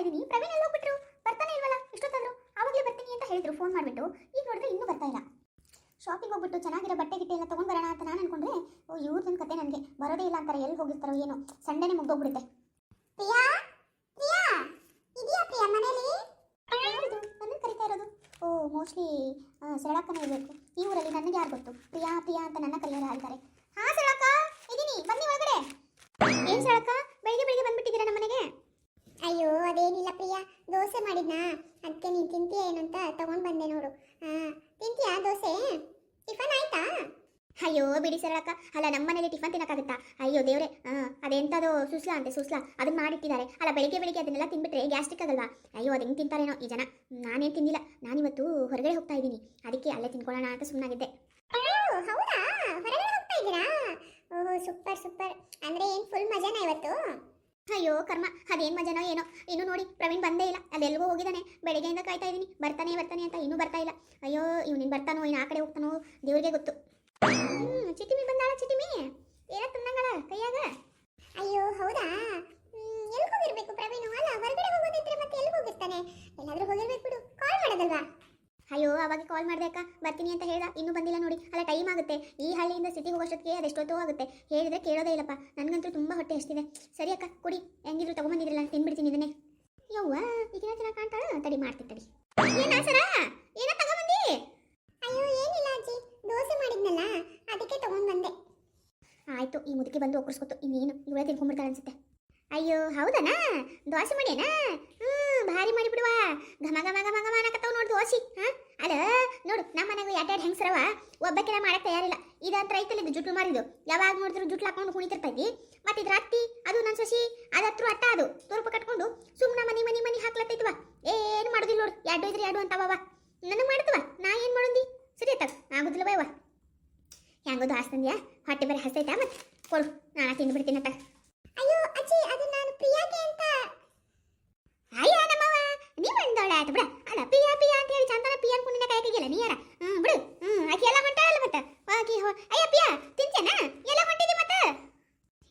ಇದ್ದೀನಿ. ಪ್ರವೀಣ್ ಎಲ್ಲ ಹೋಗ್ಬಿಟ್ರು ಬರ್ತಾನೆ ಇಲ್ವಲ್ಲ? ಇಷ್ಟೊತ್ತಾದ್ರು. ಆವಾಗಲೇ ಬರ್ತೀನಿ ಅಂತ ಹೇಳಿದ್ರು. ಫೋನ್ ಮಾಡಿಬಿಟ್ಟು. ಈಗ ನೋಡಿದ್ರೆ ಇನ್ನೂ ಬರ್ತಾ ಇಲ್ಲ. ಶಾಪಿಂಗ್ ಹೋಗ್ಬಿಟ್ಟು ಚೆನ್ನಾಗಿರೋ ಬಟ್ಟೆ ಗಿಟ್ಟೆ ಎಲ್ಲ ತೊಗೊಂಡು ಅಂತ ನಾನು ಅನ್ಕೊಂಡ್ರೆ, ಓ, ಇವ್ರದ್ದು ಕತೆ ನನಗೆ. ಬರೋದೇ ಇಲ್ಲ ಅಂತಾರೆ. ಎಲ್ಲಿ ಹೋಗಿರ್ತಾರೋ ಏನೋ. ಸಂಡೇನೆ ಮುಗ್ದೋಗ್ಬಿಡುತ್ತೆ. ಪ್ರಿಯಾ? ಪ್ರಿಯಾ? ಇದೆಯಾ ಪ್ರಿಯಾ ಮನೇಲಿ? ನನ್ನ ಕರಿತಾ ಇರೋದು. ಓ, ಮೋಸ್ಟ್ಲಿ ಸರಳಕ್ಕನೇ ಇರಬೇಕು. ಈ ಊರಲ್ಲಿ ನನಗೆ ಯಾರು ಗೊತ್ತು? ಪ್ರಿಯಾ ಪ್ರಿಯಾ ಅಂತ ನನ್ನ ಕರೆಯೋರು ಹೇಳ್ತಾರೆ ಹಾ, ಸರಳಕ್ಕ. ಇದೀನಿ. ಬನ್ನಿ ಒಳಗಡೆ. ಏನ್ ಸರಳಕ್ಕ ಬೆಳಿಗ್ಗೆ ಬೆಳಿಗ್ಗೆ ಬಂದ್ಬಿಟ್ಟಿದ್ದೀರಾ ನಮ್ಮ ಮನೆಗೆ ಅಯ್ಯೋ ಅದೇನಿಲ್ಲ ಪ್ರಿಯಾ. ದೋಸೆ ಮಾಡಿದ್ನಾ? ಅದಕ್ಕೆ ನೀನು ತಿಂತೀಯ ಏನು ಅಂತ ತಗೊಂಡು ಬಂದೆ ನೋಡು. ಹಾ ತಿಂತೀಯಾ ದೋಸೆ? ಟಿಫನ್ ಆಯ್ತಾ? ಅಯ್ಯೋ ಬಿಡಿ ಸರಳಕ್ಕ. ಅಲ್ಲ ನಮ್ಮ ಮನೇಲಿ ಟಿಫನ್ ತಿನ್ನಕ್ಕಾಗುತ್ತಾ? ಅಯ್ಯೋ ದೇವ್ರೆ. ಆ, ಅದೆಂತದು ಸುಸ್ಲಾ ಅಂತೆ ಸುಸ್ಲಾ. ಅದನ್ನ ಮಾಡಿಟ್ಟಿದ್ದಾರೆ. ಅಲ್ಲ ಬೆಳಿಗ್ಗೆ ಬೆಳಿಗ್ಗೆ ಅದನ್ನೆಲ್ಲ ತಿನ್ಬಿಟ್ರೆ ಗ್ಯಾಸ್ಟ್ರಿಕ್ ಆಗಲ್ವಾ ಅಯ್ಯೋ ಅದು ತಿಂತಾರೇನೋ. ಈ ಜನ. ನಾನೇನು ತಿಂದಿಲ್ಲ. ನಾನಿವತ್ತು ಹೊರಗಡೆ ಹೋಗ್ತಾ ಇದ್ದೀನಿ. ಅದಕ್ಕೆ ಅಲ್ಲೇ ತಿನ್ಕೊಳ್ಳೋಣ ಅಂತ ಸುಮ್ಮನಾಗಿದ್ದೆ ಹೌದಾ? ಹೊರಗಡೆ ಹೋಗ್ತಾ ಇದ್ದೀರಾ? ಓಹೋ ಸೂಪರ್ ಸೂಪರ್. ಅಂದ್ರೆ ಏನು ಫುಲ್ ಮಜಾನ ಇವತ್ತು? ಅಯ್ಯೋ ಕರ್ಮ, ಅದೇನ್ ಮಜಾನೋ ಏನೋ. ಇನ್ನು ನೋಡಿ, ಪ್ರವೀಣ್ ಬಂದೇ ಇಲ್ಲ. ಅದೆಲ್ಗೋ ಹೋಗಿದ್ದಾನೆ ಬೆಳಗ್ಗೆಯಿಂದ ಕಾಯ್ತಾ ಇದ್ದೀನಿ ಬರ್ತಾನೆ ಬರ್ತಾನೆ ಅಂತ ಇನ್ನೂ ಬರ್ತಾ ಇಲ್ಲ. ಅಯ್ಯೋ, ಇವ್ನಿನ್ ಬರ್ತಾನೋ ಇನ್ನು ಆ ಕಡೆ ಹೋಗ್ತಾನೋ, ದೇವ್ರಿಗೆ ಗೊತ್ತು. ಚಿಟಿಮಿ ಬಂದಾಳ ಚಿಟಿಮಿ. ಏನ ತಂದಂಗಳ ಕೈಯಾಗ? ಅಯ್ಯೋ, ಹೌದಾ? ಎಲ್ಲಿ ಹೋಗಿರ್ಬೇಕು ಪ್ರವೀಣ್? ಅಲ್ಲ, ಹೊರಗಡೆ ಹೋಗೋದಿದ್ರೆ ಮತ್ತೆ ಎಲ್ಲಿ ಹೋಗಿರ್ತಾನೆ? ಎಲ್ಲಾದರೂ ಹೋಗಿರ್ಬೇಕು ಬಿಡು. ಕಾಲ್ ಮಾಡೋದಲ್ವಾ? ಅಯ್ಯೋ ಅವಾಗ ಕಾಲ್ ಮಾಡ್ದೆ ಅಕ್ಕ. ಬರ್ತೀನಿ ಅಂತ ಹೇಳ್ದ. ಇನ್ನೂ ಬಂದಿಲ್ಲ ನೋಡಿ. ಅಲ್ಲ ಟೈಮ್ ಆಗುತ್ತೆ. ಈ ಹಳ್ಳಿಯಿಂದ ಸಿಟಿಗೆ ಹೋಗೋಷ್ಟೊತ್ತಿಗೆ ಅದೆಷ್ಟೊತ್ತು ಆಗುತ್ತೆ. ಹೇಳಿದ್ರೆ ಕೇಳೋದೇ ಇಲ್ಲಪ್ಪ. ನನಗಂತೂ ತುಂಬ ಹೊಟ್ಟೆ ಎಷ್ಟಿದೆ ಸರಿ ಅಕ್ಕ ಕುಡಿ. ಹೆಂಗಿದ್ರು ತಗೊಂಬಂದಿದ್ರಲ್ಲ ತಿನ್ಬಿಡ್ತೀನಿ ಇದನ್ನೇ. ಯವ್ವ ಈಗಿನ ಚೆನ್ನಾಗಿ ಕಾಣ್ತಾಳ? ತಡಿ ಮಾಡ್ತೀನಿ ತಡಿ. ಏನ ಸರ ಏನ ತಗೊಂಬಂದಿ? ಅಯ್ಯೋ ಏನಿಲ್ಲ ಅಜ್ಜಿ. ದೋಸೆ ಮಾಡಿದ್ನಲ್ಲ ಅದಕ್ಕೆ ತಗೊಂಡ್ ಬಂದೆ ಆಯ್ತು ಈ ಮುದುಕಿ ಬಂದು ಒಕ್ಕರ್ಸ್ಕೊತು ಇನ್ನೇನು ಇವಳೇ ತಿನ್ಕೊಂಡ್ಬಿಡ್ತಾಳೆ ಅನ್ಸುತ್ತೆ. ಅಯ್ಯೋ ಹೌದನಾ? ದೋಸೆ ಮಾಡ್ಯಾನ? ಹ್ಮ್ ಭಾರಿ ಮಾಡಿಬಿಡುವ. ಘಮ ಘಮ ಘಮ ಘಮ ಅನ್ನಕತ್ತಾವ ಓಸಿ, ಹಾ? ಅದ ನೋಡು, ನಮ್ಮ ಮನೆಗೂ ಎರಡೆರಡು ಹೆಂಗಸರವ? ಒಬ್ಬಕ್ಕಿನ ಮಾಡಕ್ಕೆ ತಯಾರಿಲ್ಲ. ಇದಂತ ಐತಲ್ಲ ಇದು ಜುಟ್ಲು ಮಾರಿದು ಯಾವಾಗ ನೋಡಿದ್ರು ಜುಟ್ಲು ಹಾಕೊಂಡು ಕುಣಿತಿರ್ತೈತಿ ಮತ್ತೆ ಇದ್ರ ಅತ್ತಿ ಅದು ನನ್ನ ಸೊಸಿ ಅದತ್ರ ಅಟ್ಟ ಅದು. ತುರುಪ ಕಟ್ಕೊಂಡು ಸುಮ್ಮನೆ ಮನಿ ಮನಿ ಮನಿ ಹಾಕ್ಲತ್ತೈತವ. ಏನು ಮಾಡೋದಿಲ್ಲ ನೋಡು ಎರಡು ಇದ್ರೆ ಎರಡು ಅಂತವ ನನಗೆ ಮಾಡ್ತವ ನಾ ಏನು ಮಾಡೋದಿ? ಸರಿ ಆತ ಆಗುದಿಲ್ಲ ಬೈವ ಹೆಂಗೋದು ಹಾಸ್ತಂದ್ಯಾ ಹೊಟ್ಟೆ ಬೇರೆ ಹಸ್ತೈತಾ ಮತ್ತೆ ಕೊಡು, ನಾನು ತಿಂದು ಬಿಡ್ತೀನಿ ಅಯ್ಯೋ, ಅಜ್ಜಿ, ಅದು ನಾನು ಪ್ರಿಯಾಗೆ ಅಂತ ಅಯ್ಯ ನಮ್ಮವ ನೀವ್ ಅಂದೋಳ ಆಯ್ತು ಬಿಡ. ಅಲ್ಲ ಪಿಯ ಪಿಯ ಅಂತ ಹೇಳಿ ಚಂದನ ಪಿಯ ಅನ್ಕೊಂಡಿನ ಇಲ್ಲ ಯಾರ? ಹ್ಮ್, ಬಿಡು. ಹ್ಮ್, ಆಕಿ ಎಲ್ಲ ಹೊಂಟಾಳಲ್ಲ ಮತ್ತ? ಆಕಿ ಅಯ್ಯ ಪಿಯಾ ತಿಂತೇನ ಎಲ್ಲ ಹೊಂಟಿದಿ ಮತ್ತ?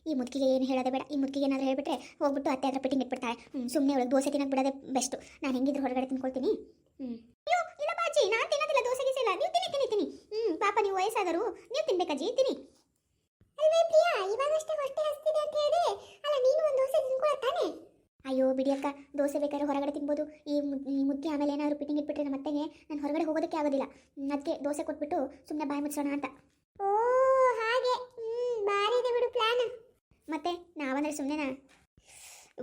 ಈ ಮುದುಕಿಗೆ ಏನು ಹೇಳೋದೇ ಬೇಡ. ಈ ಮುದುಕಿಗೆ ಏನಾದ್ರು ಹೇಳ್ಬಿಟ್ರೆ ಹೋಗ್ಬಿಟ್ಟು ಅತ್ತೆ ಹತ್ರ ಪಿಟ್ಟಿಂಗ್ ಇಟ್ಬಿಡ್ತಾಳೆ ಹ್ಞೂ ಸುಮ್ಮನೆ ಒಳಗೆ ದೋಸೆ ತಿನ್ನಕ್ಕೆ ಬಿಡೋದೇ ಬೆಸ್ಟ್ ನಾನು ಹೆಂಗಿದ್ರು ಹೊರಗಡೆ ತಿನ್ಕೊಳ್ತೀನಿ. ಹ್ಮ್. ಅಯ್ಯೋ, ಇಲ್ಲ ಬಾಜಿ, ನಾನು ತಿನ್ನೋದಿಲ್ಲ, ದೋಸೆ ಗೀಸೆ ಇಲ್ಲ. ನೀವು ತಿನ್ನಿ ತಿನ್ನಿ ತಿನ್ನಿ. ಹ್ಮ್, ಪಾಪ ನೀವು ವಯಸ್ಸಾದರು ನೀವು ತಿನ್ಬೇಕಾಜಿ, ತಿನ್ನಿ. ಅಲ್ವೇ ಪ್ರಿಯಾ, ಇವಾಗಷ್ಟೇ ಹೊಟ್ಟೆ ಹಸ್ತಿದೆ ಅಂತ ಹೇಳಿ ಅಲ್ಲ, ನೀನು ಒಂದು ದೋಸೆ ತಿನ್ಕೊಳ್ಳ ತಾನೆ? ಅಯ್ಯೋ ಬಿಡಿ ಅಕ್ಕ. ದೋಸೆ ಬೇಕಾದ್ರೆ ಹೊರಗಡೆ ತಿನ್ಬೋದು. ಈ ಈ ಮುದ್ದೆ ಆಮೇಲೆ ಏನಾದ್ರು ಪಿಟಿಂಗ್ ಇಟ್ಬಿಟ್ರೆ ನಮ್ಮ ಅತ್ತೆಗೆ ನಾನು ಹೊರಗಡೆ ಹೋಗೋದಕ್ಕೆ ಆಗೋದಿಲ್ಲ. ಅದಕ್ಕೆ ದೋಸೆ ಕೊಟ್ಬಿಟ್ಟು ಸುಮ್ಮನೆ ಬಾಯಿ ಮುಚ್ಚೋಣ ಅಂತ. ಓ ಹಾಗೆ. ಬಾರಿದೆ ಬಿಡು ಪ್ಲಾನ್ ಮತ್ತೆ ನಾವಂದ್ರೆ ಸುಮ್ಮನೆನಾ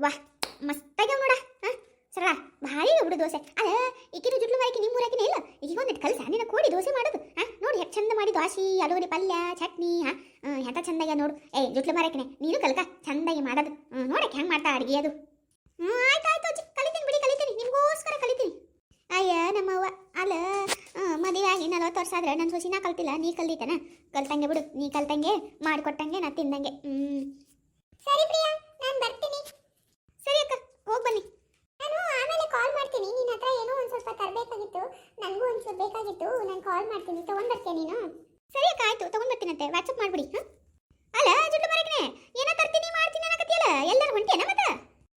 ವಾಹ್ ಮಸ್ತಾಗಿ ನೋಡ. ಹಾಂ? ಸರಳ ಭಾರಿ ಬಿಡು ದೋಸೆ. ಅಲ್ಲ ಈಕಿನ ಜುಟ್ಲು ಮಾರಿಕಿ ನಿಮ್ಮ ಊರಾಕಿನ ಇಲ್ಲ. ಈಗ ಒಂದಿಟ್ಟು ಕಲ್ಸ ನಿನ್ನ ಕೋಡಿ ದೋಸೆ ಮಾಡೋದು. ಹಾಂ? ನೋಡಿ ಎಷ್ಟು ಚಂದ ಮಾಡಿ ದ್ವಾಸಿ ಆಲೂಗಡ್ಡೆ ಪಲ್ಯ ಚಟ್ನಿ ಹಾಂ? ಎಂತ ಚಂದಾಗ್ಯ ನೋಡು. ಏ ಜುಟ್ಲು ಮಾರಕಿನೇ ನೀನು ಕಲ್ಕ. ಚಂದಾಗಿ ಮಾಡೋದು. ನೋಡಕ್ಕೆ ಹೆಂಗೆ ಮಾಡ್ತಾ ಅಡುಗೆ ಅದು ಹ್ಞೂ ಆಯ್ತು ಆಯ್ತು ಅಜ್ಜಿ ಕಲಿತೀನಿ ಬಿಡಿ ಕಲಿತೀನಿ ನಿಮಗೋಸ್ಕರ ಕಲಿತೀನಿ ಅಯ್ಯ ನಮ್ಮವ್ವ ಅಲ್ಲ ಮದುವೆ ಆಗಿ ನಲ್ವತ್ತು ವರ್ಷ ಆದ್ರೆ ನನ್ನ ಸೊಸಿನ ಕಲ್ತಿಲ್ಲ, ನೀ ಕಲ್ದಿತ್ತನ ಕಲ್ತಂಗೆ ಬಿಡು, ನೀ ಕಲ್ತಂಗೆ ಮಾಡಿಕೊಟ್ಟಂಗೆ ನಾ ತಿಂದಂಗೆ. ಹ್ಞೂ ಸರಿ ಪ್ರಿಯಾ, ನಾನು ಬರ್ತೀನಿ. ಸರಿ ಅಕ್ಕ, ಹೋಗಿ ಬನ್ನಿ. ನಾನು ಆಮೇಲೆ ಕಾಲ್ ಮಾಡ್ತೀನಿ, ನಿನ್ನ ಹತ್ರ ಏನೋ ಒಂದು ಸ್ವಲ್ಪ ತರಬೇಕಾಗಿತ್ತು, ನನಗೂ ಒಂದು ಸ್ವಲ್ಪ ಬೇಕಾಗಿತ್ತು, ನಾನು ಕಾಲ್ ಮಾಡ್ತೀನಿ ತಗೊಂಡ್ಬರ್ತೀಯ ನೀನು? ಸರಿ ಅಕ್ಕ, ಆಯ್ತು, ತಗೊಂಡ್ ಬರ್ತೀನಂತೆ ವಾಟ್ಸಪ್ ಮಾಡ್ಬಿಡಿ, ಹಾ ಅಲ್ಲ ಜುಟ್ಟು ಮರಕನೆ ಏನೋ ತರ್ತೀನಿ ಮಾಡ್ತೀನಿ ಅನ್ನಕತ್ತಿಯಲ್ಲ ಎಲ್ಲರೂ ಹೊಂಟಿಯನ ಮತ್ತ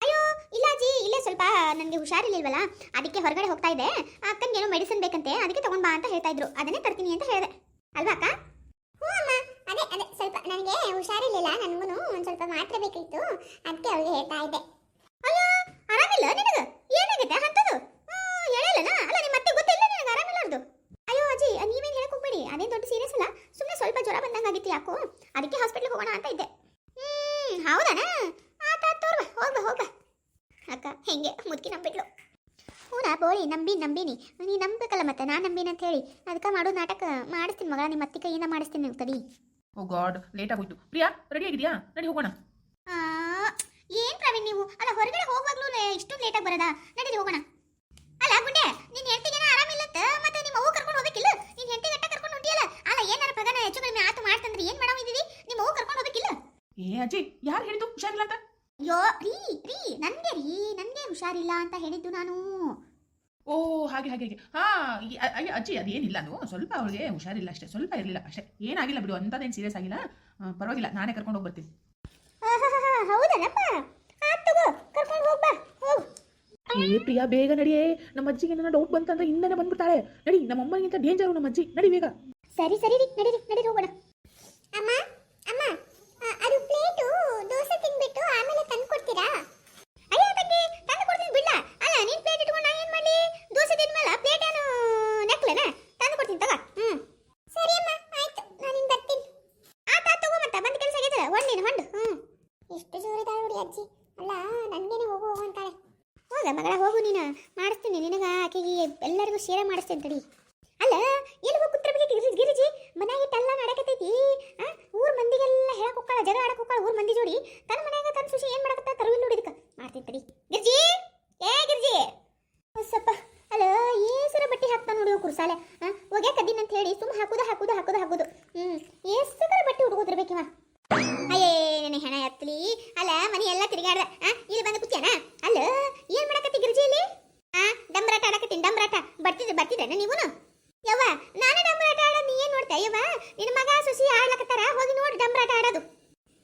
ಅಯ್ಯೋ ಇಲ್ಲ ಅಜ್ಜಿ ಇಲ್ಲೇ ಸ್ವಲ್ಪ ನನಗೆ ಹುಷಾರಿರ್ಲಿಲ್ವಲ್ಲ ಅದಕ್ಕೆ ಹೊರಗಡೆ ಹೋಗ್ತಾ ಇದ್ದೆ. ಅಕ್ಕನಿಗೆ ಏನೋ ಮೆಡಿಸಿನ್ ಬೇಕಂತೆ, ಅದಕ್ಕೆ ತಗೊಂಡ್ ಬಾ ಅಂತ ಹೇಳ್ತಾ ಇದ್ರು. ಅದನ್ನೇ ತರ್ತೀನಿ ಅಂತ ಹೇಳಿದೆ. ಅಲ್ವಾ ಅಕ್ಕ? ಹ್ಞೂ ಅಮ್ಮ. ಅದೇ ಅದೇ, ಸ್ವಲ್ಪ ನನಗೆ ಹುಷಾರಿರ್ಲಿಲ್ಲ. ನನಗೂ ಒಂದು ಸ್ವಲ್ಪ ಮಾತ್ರೆ ಬೇಕಿತ್ತು. ಅದಕ್ಕೆ ಅವಳಿಗೆ ಹೇಳ್ತಾ ಇದ್ದೆ. ಅಯ್ಯೋ, ಆರಾಮಿಲ್ಲ ನಿನಗೆ? ಏನಾಗೈತೆ ಅಂತದ್ದು ಹೇಳಲ್ಲ ಅಲ್ಲ ನಿಮ್ಮ ಮತ್ತೆ ಗೊತ್ತಿಲ್ಲ ನಿನಗೆ ಆರಾಮಿಲ್ಲಾರ್ದು ಅಯ್ಯೋ, ಅಜ್ಜಿ, ನೀವೇನು ಹೇಳಕ್ ಹೋಗ್ಬೇಡಿ. ಅದೇ ದೊಡ್ಡ ಸೀರಿಯಸ್ ಅಲ್ಲ. ಸುಮ್ಮನೆ ಸ್ವಲ್ಪ ಜ್ವರ ಬಂದಂಗಾಗಿತ್ತು ಯಾಕೋ. ಅದಕ್ಕೆ ಹಾಸ್ಪಿಟ್ಲಿಗೆ ಹೋಗೋಣ ಅಂತ ಇದ್ದೆ. ಹ್ಮ್, ಹೌದಾನ? ಆತ ತೋರ್ವ ಹೋಗ್ಬ ಹೋಗ್ಬ ಅಕ್ಕ ಹೆಂಗೆ? ಮುದುಕಿ ನಂಬಿಟ್ಲು ನಾ ಬೋಳಿ ನಂಬಿ ನಂಬಿನಿ. ನೀ ನಂಬಬೇಕಲ್ಲ ಮತ್ತೆ ನಾ ನಂಬಿನಿ ಅಂತ ಹೇಳಿ. ಅದಕ್ಕೆ ಮಾಡೋ ನಾಟಕ ಮಾಡಿಸ್ತೀನಿ ಮಗಳ ನಿಮ್ಮ ಅತ್ತಿ ಕೈಯಿಂದ ಮಾಡಿಸ್ತೀನಿ ನೀವು ತಡಿ ಓ ಗಾಡ್ ಲೇಟ್ ಆಗೋಯ್ತು. ಪ್ರಿಯಾ ರೆಡಿ ಆಗಿದ್ಯಾ? ನಡಿ ಹೋಗೋಣ. ಆ, ಏನ್ ಪ್ರವೀಣ್ ನೀವು? ಅಲ್ಲ ಹೊರಗಡೆ ಹೋಗುವಾಗ್ಲೂ ಇಷ್ಟೊಂದು ಲೇಟಾಗಿ ಬರೋದಾ ನಡೀರಿ ಹೋಗೋಣ ಅಲ್ಲ ಗುಂಡೆ ನಿನ್ ಹೆಂಡತಿಗೇನ ಆರಾಮಿಲ್ಲತ್ತ ಮತ್ತೆ ನಿಮ್ಮ ಅವ್ವ ಕರ್ಕೊಂಡು ಹೋಗ್ಬೇಕಿಲ್ಲ ನಿನ್ ಹೆಂಡತಿ ಗಟ್ಟ ಕರ್ಕೊಂಡು ಹೊಂಟಿಯಲ್ಲ ಅಲ್ಲ ಏನಾರ ಪಗನ ಹೆಚ್ಚು ಕಡಿಮೆ ಆತು ಮಾಡ್ತಂದ್ರೆ ಏನ್ ಮಾಡೋ ಇದ್ದೀವಿ ನಿಮ್ಮ ಅವ್ವ ಕರ್ಕೊಂಡು ಹೋಗ್ಬೇಕಿಲ್ಲ ಏ ಅಜ್ಜಿ ಯಾರು ಹೇಳಿದ್ದು ಹುಷಾರಿಲ್ಲ ಅಂತ ಅಯ್ಯೋ ರೀ ರೀ ನನ್ಗೆ ರೀ ನನ್ಗೆ ಹುಷಾರಿಲ್ಲ ಅಂತ ಹೇಳಿದ್ದು ನಾನು. ಓ ಹಾಗೆ ಹಾಗೆ ಹಾಗೆ. ಹಾ ಈ ಅ- ಅಯ್ಯ ಅಜ್ಜಿ ಅದೇನಿಲ್ಲ ಅದು. ಸ್ವಲ್ಪ ಅವಳಿಗೆ ಹುಷಾರಿಲ್ಲ ಅಷ್ಟೇ ಸ್ವಲ್ಪ ಇರಲಿಲ್ಲ ಅಷ್ಟೇ. ಏನಾಗಿಲ್ಲ ಬಿಡು ಅಂಥದ್ದೇನು ಸೀರಿಯಸ್ ಆಗಿಲ್ಲ. ಆ, ಪರವಾಗಿಲ್ಲ ನಾನೇ ಕರ್ಕೊಂಡು ಹೋಗಿ ಬರ್ತೀನಿ. ಆಹಾಹಾಹಾ, ಹೌದನಪ್ಪ ಆತ್ ತಗೋ ಕರ್ಕೊಂಡು ಹೋಗ್ಬಾ ಹೋಗು. ಏ ಪ್ರಿಯಾ ಬೇಗ ನಡಿಯೇ ನಮ್ಮ ಅಜ್ಜಿಗೆ ಏನೋ ಡೌಟ್ ಬಂತಂದ್ರೆ ಹಿಂದನೆ ಬಂದ್ಬಿಡ್ತಾಳೆ. ನಡಿ ನಮ್ಮ ಅಮ್ಮನಿಗಿಂತ ಡೇಂಜರು ನಮ್ಮ ಅಜ್ಜಿ. ನಡಿ ಬೇಗ. ಸರಿ ಸರಿ ರೀ ನಡೀರಿ ನಡೀರಿ ಹೋಗೋಣ ಅಮ್ಮ ಅಮ್ಮ ಆ, ಅದು ಪ್ಲೇಟು ದೋಸೆ ತಿನ್ಬಿಟ್ಟು ಆಮೇಲೆ ತಂದು ಕೊಡ್ತೀರಾ ಅಯ್ಯೋ ತಂಗಿ ತಂದು ಕೊಡ್ತೀನಿ ಬಿಡ್ಲ ಅಲ್ಲ ನೀನ್ ಪ್ಲೇಟ್ ಇಟ್ಕೊಂಡು ನಾ ಏನ್ ಮಾಡ್ಲಿ ದೋಸೆ ತಿಂದ್ಮೇಲೆ ಪ್ಲೇಟ್ ಏನು ನೆಕ್ಲೆನ ತಂದು ಕೊಡ್ತೀನಿ ತಗ ಹ್ಮ್ ಸರಿ ಅಮ್ಮ ಆಯ್ತು ನಾನು ಇನ್ನು ಬರ್ತೀನಿ ಆತ ತಗೋ ಮತ್ತ ಬಂದ ಕೆಲಸ ಆಗೈತೆ ಹೊಂಡಿನ ಹೊಂಡು ಹ್ಮ್ ಎಷ್ಟು ಜೋರಿದಾಳೆ ನೋಡಿ ಅಜ್ಜಿ ಅಲ್ಲ ನನಗೇನೆ ಹೋಗು ಹೋಗು ಅಂತಾಳೆ ಹೋಗ ಮಗಳ ಹೋಗು ನೀನು ಮಾಡಿಸ್ತೀನಿ ನಿನಗ ಆಕೆಗೆ ಎಲ್ಲರಿಗೂ ಶೇರ್ ಮಾಡಿಸ್ತೇನೆ ತಡಿ. ಅಲ್ಲ ಎಲ್ಲಿ ಹೋಗಿ ಕುತ್ರಬೇಕು ಗಿರಿಜಿ ಗಿರಿಜಿ ಎಲ್ಲ ನಡಕತೈತಿ ಆ, ಊರ್ ಮಂದಿಗೆಲ್ಲ ಹೇಳಕ್ ಹೋಗ್ತಾಳ ಜಗಳ ಆಡಕ್ ಹೋಗ್ತಾಳ ಊರ್ ಮಂದಿ ಜೋಡಿ. ತನ್ನ ಮನ್ಯಾಗ ತನ್ನ ಸುಶಿ ಏನ್ ಮಾಡಕತ್ತ ತರವಿಲ್ಲ ನೋಡಿದಕ್ಕ ಮಾಡ್ತೀನಿ ತಡಿ. ಗಿರ್ಜಿ! ಏ ಗಿರಿಜಿ! ಸಪ್ಪ ಅಲ್ಲ ಏಸರ ಬಟ್ಟೆ ಹಾಕ್ತಾ ನೋಡಿ ಕುರ್ಸಾಲೆ. ಹೋಗ್ಯಾಕ ಕದ್ದಿನ ಅಂತ ಹೇಳಿ ಸುಮ್ಮ ಹಾಕುದು, ಹಾಕುದ ಹಾಕುದ, ಹಾಕುದು. ಹ್ಮ್, ಏಸರ ಬಟ್ಟೆ ಹುಡುಗೋದಿರ್ಬೇಕಿವ ಅಯ್ಯೇ, ನನ್ನ ಹೆಣ ಎತ್ತಲಿ ಅಲ್ಲ, ಮನೆ ಎಲ್ಲ ತಿರುಗಾಡ್ದ ಇಲ್ಲಿ ಬಂದು ಕುತ್ಯಾನ? ಅಲ್ಲ ಏನ್ ಮಾಡಕತ್ತಿ ಗಿರಿಜಿ ಇಲ್ಲಿ? ಡಂಬರಾಟ ಆಡಕತ್ತೀನಿ, ಡಂಬರಾಟ. ಬರ್ತಿದ್ದೆ ಬರ್ತಿದ್ದೇನೆ ನೀವುನು? ಯವ್ವ, ನಾನು ಡಂಬರಾಟ ಆಡೋದು, ನೀ ಏನ್ ನೋಡ್ತಾ ಯವ್ವ? ನಿನ್ನ ಮಗ ಸುಸಿ ಆಡ್ಲಕತ್ತಾರ, ಹೋಗಿ ನೋಡಿ ಡಂಬರಾಟ ಆಡೋದು.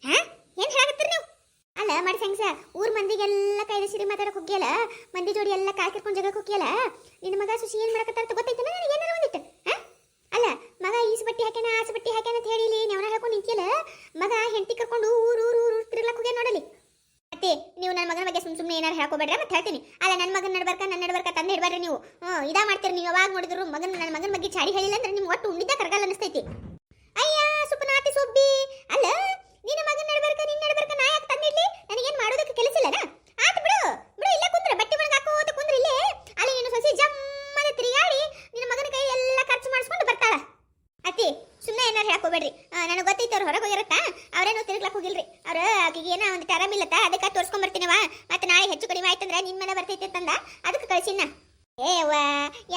ಹಾ? ಏನು ಹೇಳಕತ್ತೀರಿ ನೀವು? ಅಲ್ಲ ಮಾಡಿ ಸಂಗ್ಸ ಊರ್ ಮಂದಿಗೆಲ್ಲ ಕೈದ ಸಿರಿ ಮಾತಾಡಕ್ಕೆ ಹೋಗ್ಯಲ್ಲ ಮಂದಿ ಜೋಡಿ ಎಲ್ಲ ಕಾಲ್ ಕಿರ್ಕೊಂಡು ಜಗಕ್ಕೆ ಹೋಗ್ಯಲ್ಲ ನಿನ್ನ ಮಗ ಸುಸಿ ಏನು ಮಾಡಕತ್ತಾರ ಗೊತ್ತೈತಲ್ಲ ನನಗೆ? ಏನಾರ ಒಂದಿಟ್ಟು ಹಾ? ಅಲ್ಲ, ಮಗ ಈಸ್ ಬಟ್ಟಿ ಹಾಕ್ಯಾನ, ಆಸ್ ಬಟ್ಟಿ ಹಾಕ್ಯಾನ ಅಂತ ಹೇಳಿ ಇಲ್ಲಿ ನೆವನ ಹೇಳ್ಕೊಂಡು ನಿಂತಿಯಲ್ಲ? ಮಗ ಹೆಂಡತಿ ಕರ್ಕೊಂಡು ಊರು ಊರು ಊರು ತಿರ್ಲಕ್ಕೆ ಹೋಗ್ಯಾನ ನೋಡಲಿ. ಅತ್ತೆ ನೀವು ನನ್ನ ಮಗನ ಬಗ್ಗೆ ಸುಮ್ ಸುಮ್ಮನೆ ಏನಾರು ಹೇಳ್ಕೊಬೇಡ್ರ, ಮತ್ತೆ ಹೇಳ್ತೀನಿ ಅಲ್ಲ ನನ್ನ ಮಗನ ನಡ್ಬರ್ಕ ನನ್ನ ನಡ್ಬರ್ಕ ತಂದೆ ಹಿಡ್ಬಾರ್ರಿ ನೀವು ಹ್ಞೂ ಇದಾ ಮಾಡ್ತೀರಿ ನೀವು ಯಾವಾಗ ನೋಡಿದ್ರು ಮಗನ ನನ್ನ ಮಗನ ಬಗ್ಗೆ ಚಾಡಿ ಹೇಳಿಲ್ಲ ಅಂದ್ರೆ ನಿಮ್ಗೆ ಒಟ್ಟು ಉಂಡಿದ್ದ ಕರಗಲ್ಲ ಅನಿಸ್ತೈತಿ ಅಯ್ಯ ಸುಪ್ಪನಾತಿ ಸುಬ್ಬಿ. ಅಲ್ಲ, ನಿನ್ನ ಮಗನ ನಡ್ಬರ್ಕ ನಿನ್ನ ನಡ್ಬರ್ಕ ನಾ ಯಾಕೆ ತಂದಿಡ್ಲಿ? ನನಗೇನು ಮಾಡೋದಕ್ಕೆ ಕೆಲಸ ಇಲ್ಲನ ಆತು ಬಿಡು ಬಿಡು, ಇಲ್ಲ ಕುಂದ್ರ ಬಟ್ಟೆ ಒಣಗಿ ಹಾಕೋತ ಕುಂದ್ರ ಇಲ್ಲೇ. ಅಲ್ಲಿ ನೀನು ಸಸಿ ಜಮ್ಮನೆ ತಿರುಗಾಡಿ ನಿನ್ನ ಮಗನ ಕೈ ಎಲ್ಲ ಖರ್ಚು ಮಾಡಿಸ್ಕೊಂಡು ಬರ್ತಾಳ. ಅತ್ತಿ ಸುಮ್ಮನೆ ಏನಾರು ಹಾಕೋಬೇಡ್ರಿ ನನಗೆ ಗೊತ್ತೈತೆ ಅವ್ರು ಹೊರಗೆ ಹೋಗಿರತ್ತ. ಅವರೇನು ತಿರುಗ್ಲಕ್ ಹೋಗಿಲ್ರಿ. ಅವ್ರ ಆಕಿಗೆ ಏನೋ ಒಂದು ಆರಾಮಿಲ್ಲತ್ತ ಅದಕ್ಕೆ ತೋರಿಸ್ಕೊಂಬರ್ತೀನವ ಮತ್ತೆ ನಾಳೆ ಹೆಚ್ಚು ಕಡಿಮೆ ಆಯ್ತಂದ್ರೆ ನಿನ್ನ ಮನೆ ಬರ್ತೈತೆ ಅಂತಂದ ಅದಕ್ಕೆ ಕಳ್ಸಿನ ಏವ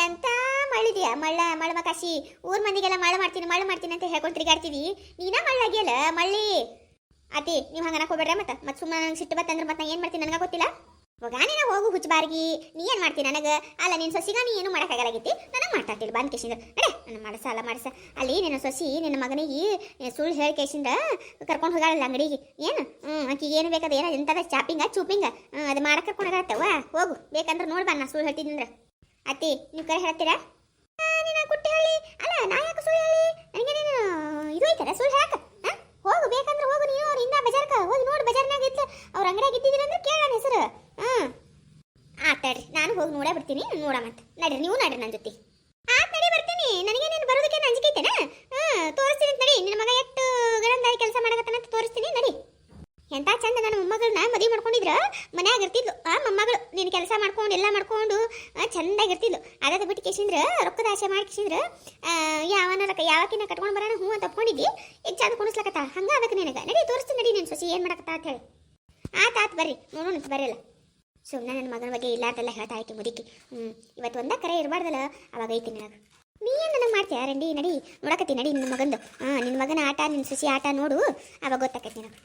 ಎಂತ ಮಳ್ಳಿದ್ಯಾ? ಮಳ್ಳ ಮಳ ಮಕಾಶಿ ಊರ್ ಮಂದಿಗೆಲ್ಲ ಮಳ ಮಾಡ್ತೀನಿ ಮಳ ಮಾಡ್ತೀನಿ ಅಂತ ಹೇಳ್ಕೊಂಡು ತಿರುಗಾಡ್ತೀವಿ. ನೀನ ಮಳ್ಳಾಗಿಯಲ್ಲ ಮಳ್ಳಿ? ಅತಿ, ನೀವು ಹಂಗನ ಹೋಗ್ಬೇಡ್ರ ಮತ್ತೆ? ಮತ್ತೆ ಸುಮ್ಮನೆ ನಂಗೆ ಸಿಟ್ಟು ಬತ್ತಂದ್ರೆ ಮತ್ತೆ ಏನು ಮಾಡ್ತೀನಿ ನನಗೆ ಗೊತ್ತಿಲ್ಲ? ಹೋಗಾನೇನ ಹೋಗು ಹುಚ್ಚಬಾರ್ಗಿ ನೀ ಏನು ಮಾಡ್ತೀನಿ ನನಗೆ? ಅಲ್ಲ ನಿನ್ನ ಸೊಸಿಗ ನೀ ಏನು ಮಾಡೋಕ್ಕಾಗಲಾಗಿತ್ತು ನನಗೆ ಮಾತಾಡ್ತಿಲ್ಲ ಬಂದು ಕೇಸಿಂದ ಅಡೆ ನನ್ನ ಮಾಡಸ, ಅಲ್ಲ ಮಾಡಸ. ಅಲ್ಲಿ ನಿನ್ನ ಸೊಸಿ, ನಿನ್ನ ಮಗನಿಗೆ ಸುಳ್ಳು ಹೇಳಿ ಕೇಸಿಂದ ಕರ್ಕೊಂಡು ಹೋಗಾಳಲ್ಲ ಅಂಗಡಿಗೆ. ಏನು? ಹ್ಞೂ ಆಕಿಗೆ ಏನು ಬೇಕಾದ ಏನೋ ಎಂಥದ ಚಾಪಿಂಗ, ಚೂಪಿಂಗ? ಅದು ಮಾಡಕ್ಕೆ ಕರ್ಕೊಂಡು ಹೋಗು, ಬೇಕಂದ್ರೆ ನೋಡ್ಬಾ ನಾ ಸುಳ್ಳು ಹೇಳ್ತಿದ್ದಂದ್ರೆ ಅತ್ತಿ ನೀವು ಕರೆ ಹೇಳ್ತೀರಾ? ಆ, ನೀನು ಕುಟ್ಟಿ ಹೇಳಿ ಅಲ್ಲ ನಾ ಯಾಕೆ ಸುಳ್ಳು ಹೇಳಿ? ನನಗೆ ನೀನು ಇದು ಐತಲ್ಲ ಸುಳ್ಳು ಹೇಳಕ ಹೋಗು ಬೇಕಂದ್ರೆ ಹೋಗು ನೀನು ಅವ್ರ ಇಂದ ಬಜಾರ್ಕ ಹೋಗಿ ನೋಡಿ ಬಜಾರ್ನಾಗ ಇತ್ತು ಅವ್ರ ಅಂಗಡಿಯಾಗ ಕೇಳ ಕೇಳೋಣ ಹೆಸರು. ಹ್ಞೂ ಆತಾಡ್ರಿ ನಾನು ಹೋಗಿ ನೋಡೇ ಬಿಡ್ತೀನಿ ನೋಡ ಮತ್ತೆ. ನಡ್ರಿ ನೀವು ನಡ್ರಿ ನನ್ನ ಜೊತೆ. ಆತ್ ನಡಿ ಬರ್ತೀನಿ. ನನಗೆ ನೀನು ಬರೋದಕ್ಕೆ ಅಂಜಿಕೆ ಐತೆನಾ? ಹಾಂ ತೋರಿಸ್ತೀನಿ ನಡಿ. ನಿನ್ನ ಮಗ ಎಷ್ಟು ಗರಂದಾರಿ ಕೆಲಸ ಮಾಡಕತ್ತಾನಂತ ತೋರಿಸ್ತೀನಿ ನಡಿ. ಎಂತ ಚಂದ ನನ್ನ ಮೊಮ್ಮಗಳನ್ನ ಮದುವೆ ಮಾಡ್ಕೊಂಡಿದ್ರ? ಮನ್ಯಾಗ ಇರ್ತಿದ್ಲು. ಆ ಮೊಮ್ಮಗಳು, ನೀನು ಕೆಲಸ ಮಾಡ್ಕೊಂಡು, ಎಲ್ಲ ಮಾಡ್ಕೊಂಡು ಚೆಂದಾಗಿರ್ತಿದ್ಲು ಅದಾದ ಬಿಟ್ಟು ಕೇಸಿಂದ್ರ ರೊಕ್ಕದ ಆಸೆ ಮಾಡಿ ಕೇಸಿಂದ್ರ ಯಾವನ ಯಾವಕಿನ ಕಟ್ಕೊಂಡು ಬರೋಣ, ಹ್ಞೂ ಅಂತ ಅಪ್ಕೊಂಡಿದ್ದಿ ಈಗ ಚಂದ ಕುಣಿಸ್ಲಕತ್ತ? ಹಂಗ ಅದಕ್ಕೆ ನಿನಗೆ. ನಡಿ, ತೋರಿಸ್ತೀನಿ ನಡಿ ನಿನ್ನ ಸೊಸಿ, ಏನು ಮಾಡಕತ್ತ ಅಂತ ಹೇಳಿ. ಆತ ತಾತ್ ಬರ್ರಿ. ನೋಡೋಣ ಬರಲ್ಲ ಸುಮ್ಮನೆ ನನ್ನ ಮಗನ ಬಗ್ಗೆ ಇಲ್ಲಾರ್ದೆಲ್ಲ ಹೇಳ್ತಾ ಐತಿ ಮುದುಕಿ. ಹ್ಞೂ ಇವತ್ತು ಒಂದೇ ಕರೆ ಇರಬಾರ್ದಲ್ಲ, ಅವಾಗ ಐತಿ ನಿನಗೆ. ನೀ ಏನು ನನಗೆ ಮಾಡ್ತೀಯ? ರಂಡಿ, ನಡಿ, ನೋಡಕತ್ತಿ ನಡಿ ನಿನ್ನ ಮಗಂದು. ಹಾಂ ನಿನ್ನ ಮಗನ ಆಟ ನಿನ್ನ ಸೊಸಿ ಆಟ ನೋಡು, ಅವಾಗ ಗೊತ್ತಾಕೈತಿ ನಿನಗೆ.